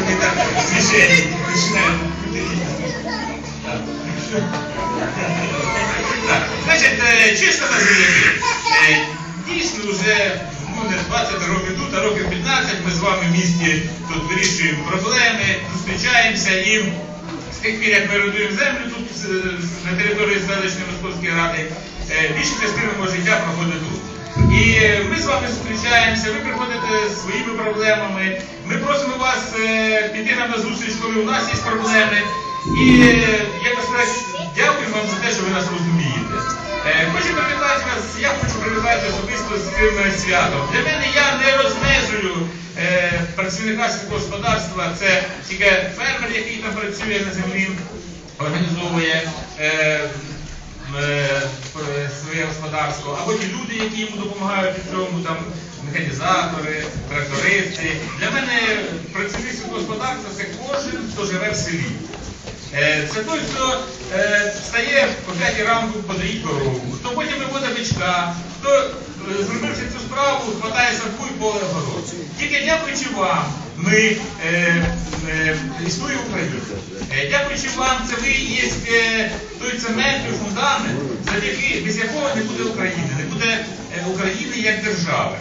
какие-то смешения начинают. Значить, е, чесно кажучи, е, дійсно вже ну, не 20 років тут, а років 15 ми з вами в місті тут вирішуємо проблеми, зустрічаємося і з тих пір, як ми родуємо землю тут на території селищної московської ради, е, більше частина мого життя проходить тут. І ми з вами зустрічаємося, ви приходите зі своїми проблемами. Ми просимо вас е, піти нам на зустріч, коли у нас є проблеми. І е, якось сказати, дякую вам за те, що ви нас розумієте. Е, Хочу привітати вас, я хочу привітати особисто з цим святом. Для мене я не розмежую працівника господарства, це тільки фермер, який там працює на землі, організовує. Е, е, господарство, або ті люди, які йому допомагають у цьому, там механізатори, трактористи. Для мене працівник господарства це кожен, хто живе в селі. Е, Це той, хто стає встає по п'ятій ранку, подоїть корову, хто потім виводить бичка, е, зробивши цю справу, хватає в і поле город. Тільки дякуючи вам, ми е, е, існує Україна. Е, дякуючи вам, це ви є е, той цементний фундамент, завдяки без якого не буде України, не буде е, України як держави.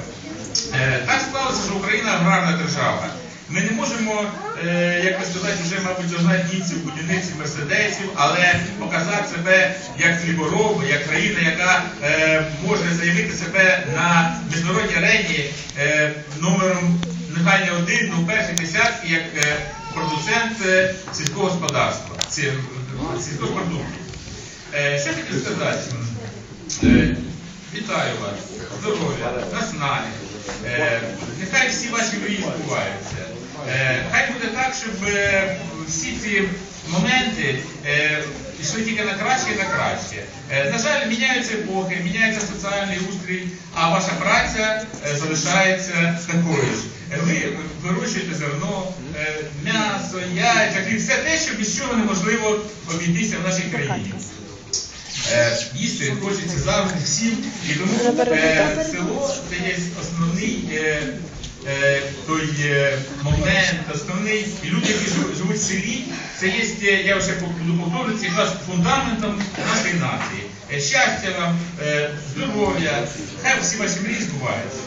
Е, Так склалося, що Україна аграрна держава. Ми не можемо, е, як би сказати, вже, мабуть, догнати німців, будівництвів, мерседесів, але показати себе як хлібороби, як країна, яка е, може заявити себе на міжнародній арені е, номером нехай не один, ну перший десятки, як продуцент сільського господарства, сільськогоспродуктів. Е, Що хотів сказати? Е, Вітаю вас, здоров'я, наснаги. Е, Нехай всі ваші мрії збуваються. Е, Хай буде так, щоб е, всі ці моменти е, йшли тільки на краще і на краще. Е, На жаль, міняються епохи, міняється соціальний устрій, а ваша праця е, залишається такою ж. Е, Ви вирощуєте зерно, е, м'ясо, яйця, хліб, все те, що без чого неможливо обійтися в нашій країні. Е, їсти хочеться завжди всім, і тому е, село це є основний е, е, той е, момент, основний, і люди, які живуть, в селі, це є, е, я вже буду повторюватися, якраз фундаментом нашої нації. Е, щастя вам, е, здоров'я, хай всі ваші мрії збуваються.